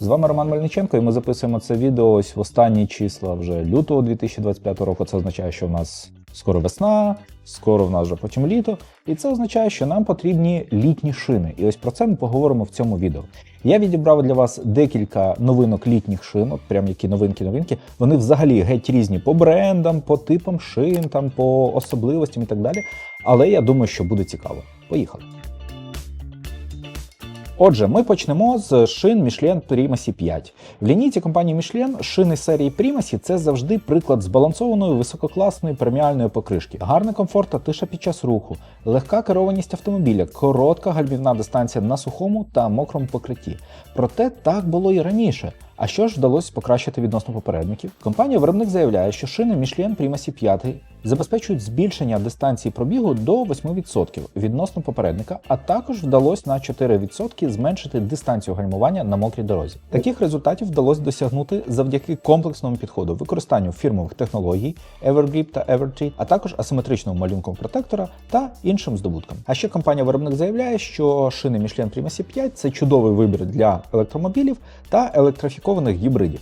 З вами Роман Мельниченко, і ми записуємо це відео ось в останні числа вже лютого 2025 року. Це означає, що в нас скоро весна, скоро в нас вже потім літо, і це означає, що нам потрібні літні шини. І ось про це ми поговоримо в цьому відео. Я відібрав для вас декілька новинок літніх шин, от прям які новинки-новинки. Вони взагалі геть різні по брендам, по типам шин, там, по особливостям і так далі. Але я думаю, що буде цікаво. Поїхали. Отже, ми почнемо з шин Michelin Primacy 5. В лінійці компанії Michelin шини серії Primacy – це завжди приклад збалансованої висококласної преміальної покришки. Гарний комфорт та тиша під час руху, легка керованість автомобіля, коротка гальмівна дистанція на сухому та мокрому покритті. Проте так було і раніше. А що ж вдалося покращити відносно попередників? Компанія-виробник заявляє, що шини Michelin Primacy 5 забезпечують збільшення дистанції пробігу до 8% відносно попередника, а також вдалося на 4% зменшити дистанцію гальмування на мокрій дорозі. Таких результатів вдалося досягнути завдяки комплексному підходу, використанню фірмових технологій Evergrip та Evertree, а також асиметричному малюнку протектора та іншим здобуткам. А ще компанія-виробник заявляє, що шини Michelin Primacy 5 це чудовий вибір для електромобілів та електрифікованих гібридів.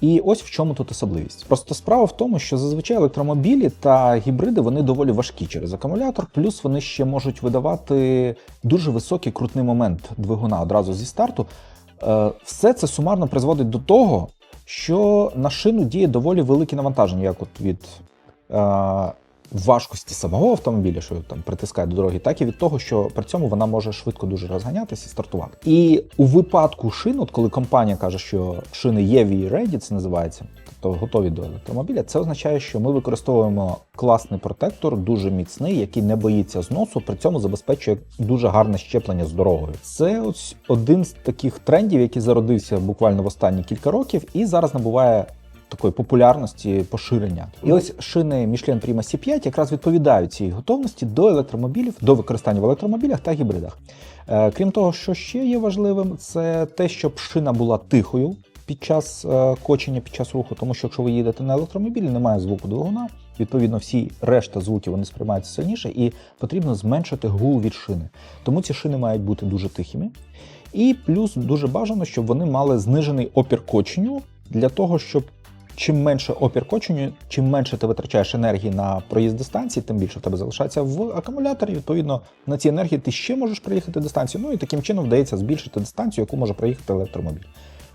І ось в чому тут особливість. Просто справа в тому, що зазвичай електромобілі та гібриди вони доволі важкі через акумулятор, плюс вони ще можуть видавати дуже високий крутний момент двигуна одразу зі старту. Е, Все це сумарно призводить до того, що на шину діє доволі велике навантаження, як от від е, важкості самого автомобіля, що там притискає до дороги, так і від того, що при цьому вона може швидко дуже розганятися і стартувати. І у випадку шин, от коли компанія каже, що шини є ready, це називається, тобто готові до електромобіля, це означає, що ми використовуємо класний протектор, дуже міцний, який не боїться зносу, при цьому забезпечує дуже гарне щеплення з дорогою. Це ось один з таких трендів, який зародився буквально в останні кілька років, і зараз набуває такої популярності поширення. І ось шини Michelin Primacy 5 якраз відповідають цій готовності до електромобілів, до використання в електромобілях та гібридах. Е, Крім того, що ще є важливим, це те, щоб шина була тихою під час е, кочення, під час руху, тому що якщо ви їдете на електромобілі, немає звуку двигуна. Відповідно, всі решта звуків вони сприймаються сильніше, і потрібно зменшити гул від шини. Тому ці шини мають бути дуже тихими. І плюс дуже бажано, щоб вони мали знижений опір коченню для того, щоб чим менше опір коченню, чим менше ти витрачаєш енергії на проїзд дистанції, тим більше в тебе залишається в акумуляторі. Відповідно, на цій енергії ти ще можеш проїхати дистанцію. Ну і таким чином вдається збільшити дистанцію, яку може проїхати електромобіль.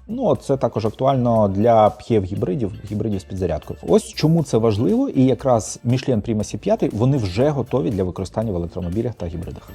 Ну, це також актуально для п'єв гібридів, гібридів з підзарядкою. Ось чому це важливо, і якраз Michelin Primacy 5 вони вже готові для використання в електромобілях та гібридах.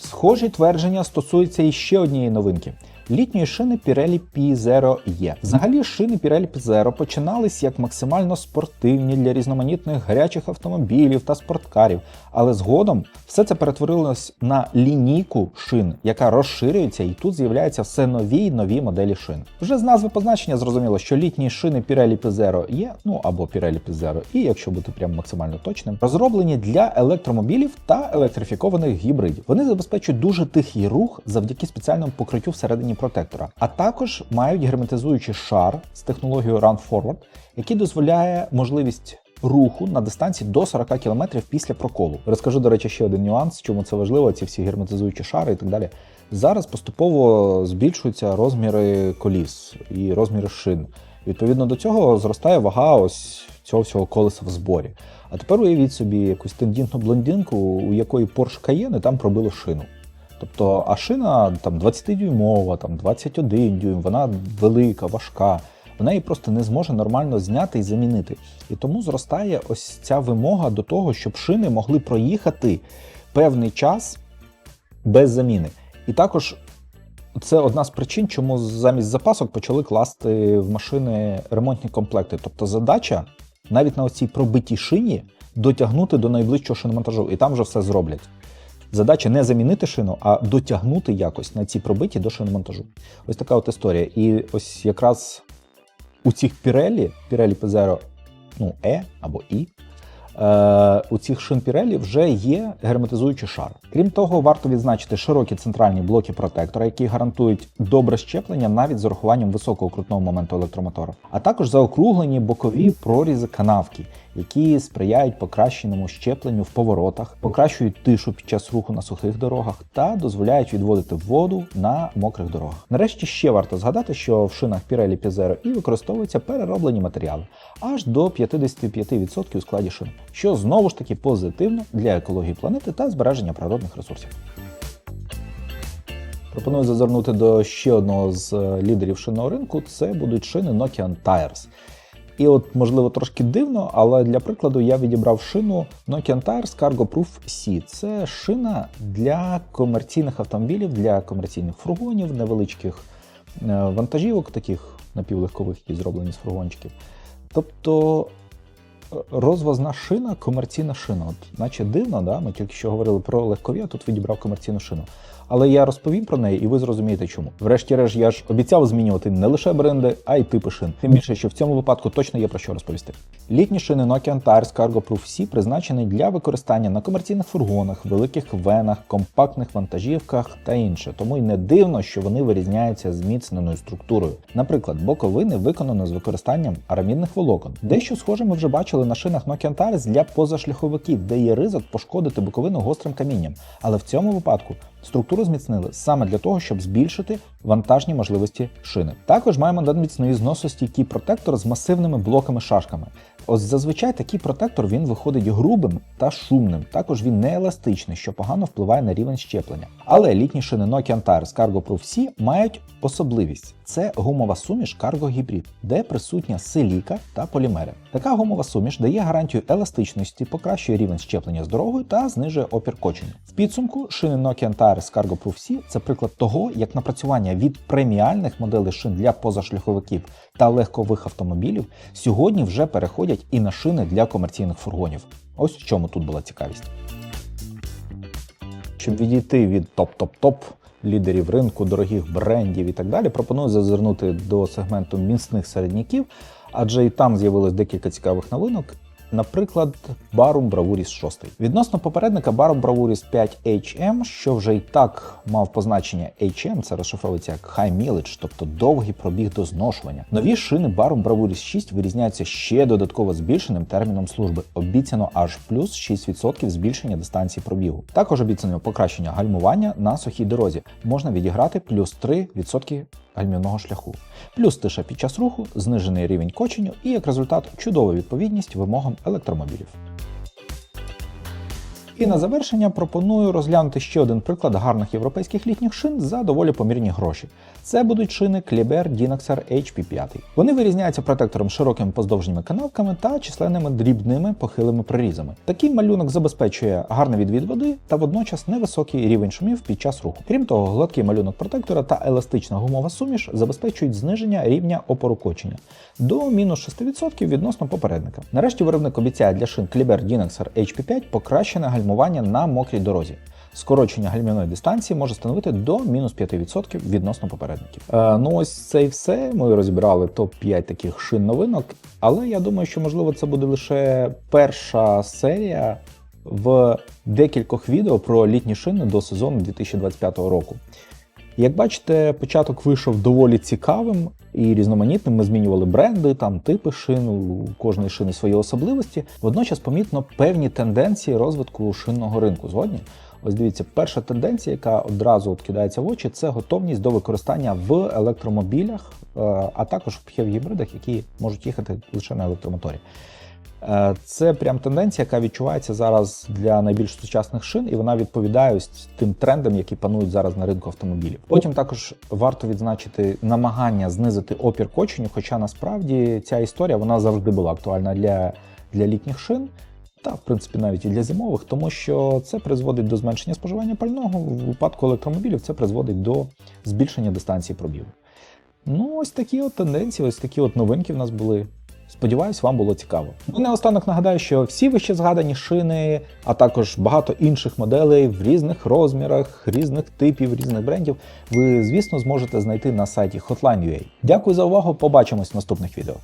Схожі твердження стосуються і ще однієї новинки. Літньої шини Pirelli P0 E. Взагалі шини Pirelli P0 починались як максимально спортивні для різноманітних гарячих автомобілів та спорткарів, але згодом все це перетворилось на лінійку шин, яка розширюється, і тут з'являються все нові й нові моделі шин. Вже з назви позначення зрозуміло, що літні шини Pirelli P0 E, ну або Pirelli P0 E, якщо бути прям максимально точним, розроблені для електромобілів та електрифікованих гібридів. Вони забезпечують дуже тихий рух завдяки спеціальному покриттю всередині протектора, а також мають герметизуючий шар з технологією Run Forward, який дозволяє можливість руху на дистанції до 40 км після проколу. Розкажу, до речі, ще один нюанс, чому це важливо, ці всі герметизуючі шари і так далі. Зараз поступово збільшуються розміри коліс і розміри шин. Відповідно до цього зростає вага ось цього всього колеса в зборі. А тепер уявіть собі якусь тендітну блондинку, у якої Porsche Cayenne там пробило шину. Тобто, а шина там 20-дюймова, там 21 дюйм, вона велика, важка. Вона її просто не зможе нормально зняти і замінити. І тому зростає ось ця вимога до того, щоб шини могли проїхати певний час без заміни. І також це одна з причин, чому замість запасок почали класти в машини ремонтні комплекти. Тобто задача навіть на оцій пробитій шині дотягнути до найближчого шиномонтажу, і там вже все зроблять. Задача не замінити шину, а дотягнути якось на ці пробиті до шиномонтажу. Ось така от історія. І ось якраз у цих Pirelli, Pirelli P0 ну, E або I, е, у цих шин Pirelli вже є герметизуючий шар. Крім того, варто відзначити широкі центральні блоки протектора, які гарантують добре щеплення навіть з урахуванням високого крутного моменту електромотора, а також заокруглені бокові прорізи канавки, які сприяють покращеному щепленню в поворотах, покращують тишу під час руху на сухих дорогах та дозволяють відводити воду на мокрих дорогах. Нарешті ще варто згадати, що в шинах Pirelli P0 і використовуються перероблені матеріали аж до 55% у складі шин, що знову ж таки позитивно для екології планети та збереження природних ресурсів. Пропоную зазирнути до ще одного з е, лідерів шинного ринку. Це будуть шини Nokian Tires. І от, можливо, трошки дивно, але для прикладу я відібрав шину Nokian Tires Cargo Proof C. Це шина для комерційних автомобілів, для комерційних фургонів, невеличких е, вантажівок, таких напівлегкових, які зроблені з фургончиків. Тобто е, розвозна шина, комерційна шина. От, наче дивно, да? ми тільки що говорили про легкові, а тут відібрав комерційну шину. Але я розповім про неї, і ви зрозумієте чому. Врешті-решт, я ж обіцяв змінювати не лише бренди, а й типи шин. Тим більше, що в цьому випадку точно є про що розповісти. Літні шини Nokian Tires Cargo Proof C призначені для використання на комерційних фургонах, великих венах, компактних вантажівках та інше. Тому й не дивно, що вони вирізняються зміцненою структурою. Наприклад, боковини виконано з використанням арамідних волокон. Дещо схоже ми вже бачили на шинах Nokian Tires для позашляховиків, де є ризик пошкодити боковину гострим камінням. Але в цьому випадку структуру зміцнили саме для того, щоб збільшити вантажні можливості шини. Також маємо надміцний зносостійкий протектор з масивними блоками-шашками. Ось зазвичай такий протектор він виходить грубим та шумним. Також він не еластичний, що погано впливає на рівень щеплення. Але літні шини Nokian Tires Cargo Proof C мають особливість. Це гумова суміш Cargo Hybrid, де присутня силіка та полімери. Така гумова суміш дає гарантію еластичності, покращує рівень щеплення з дорогою та знижує опір кочення. В підсумку шини Nokian Tires Cargo Proof C – це приклад того, як напрацювання від преміальних моделей шин для позашляховиків та легкових автомобілів сьогодні вже переходять і на шини для комерційних фургонів. Ось в чому тут була цікавість. Щоб відійти від топ-топ-топ лідерів ринку, дорогих брендів і так далі, пропоную зазирнути до сегменту міцних середняків, адже і там з'явилось декілька цікавих новинок. Наприклад, Barum Bravouris 6. Відносно попередника Barum Bravouris 5 HM, що вже й так мав позначення HM, це розшифровується як High Mileage, тобто довгий пробіг до зношування. Нові шини Barum Bravouris 6 вирізняються ще додатково збільшеним терміном служби. Обіцяно аж плюс 6% збільшення дистанції пробігу. Також обіцяно покращення гальмування на сухій дорозі. Можна відіграти плюс 3% гальмівного шляху, плюс тиша під час руху, знижений рівень коченю і як результат чудова відповідність вимогам електромобілів. І на завершення пропоную розглянути ще один приклад гарних європейських літніх шин за доволі помірні гроші. Це будуть шини Kleber Dinoxer HP5. Вони вирізняються протектором широкими поздовжніми канавками та численними дрібними похилими прорізами. Такий малюнок забезпечує гарний відвід води та водночас невисокий рівень шумів під час руху. Крім того, гладкий малюнок протектора та еластична гумова суміш забезпечують зниження рівня опору кочення до мінус 6% відносно попередника. Нарешті виробник обіцяє для шин Kleber Dinoxer HP5 покращене гальмування на мокрій дорозі. Скорочення гальмівної дистанції може становити до мінус 5% відносно попередників. Е, ну ось це і все. Ми розібрали топ-5 таких шин новинок, але я думаю, що можливо це буде лише перша серія в декількох відео про літні шини до сезону 2025 року. Як бачите, початок вийшов доволі цікавим і різноманітним. Ми змінювали бренди, там типи шин, у кожної шини свої особливості. Водночас помітно певні тенденції розвитку шинного ринку. Згодні? Ось дивіться, перша тенденція, яка одразу от кидається в очі, це готовність до використання в електромобілях, е, а також в пхев-гібридах, які можуть їхати лише на електромоторі. Е, Це прям тенденція, яка відчувається зараз для найбільш сучасних шин, і вона відповідає ось тим трендам, які панують зараз на ринку автомобілів. Потім також варто відзначити намагання знизити опір коченню, хоча насправді ця історія вона завжди була актуальна для, для літніх шин. Та, в принципі, навіть і для зимових, тому що це призводить до зменшення споживання пального. В випадку електромобілів це призводить до збільшення дистанції пробігу. Ну, ось такі от тенденції, ось такі от новинки в нас були. Сподіваюсь, вам було цікаво. Ну, наостанок нагадаю, що всі вище згадані шини, а також багато інших моделей в різних розмірах, різних типів, різних брендів, ви, звісно, зможете знайти на сайті Hotline.ua. Дякую за увагу, побачимось в наступних відео.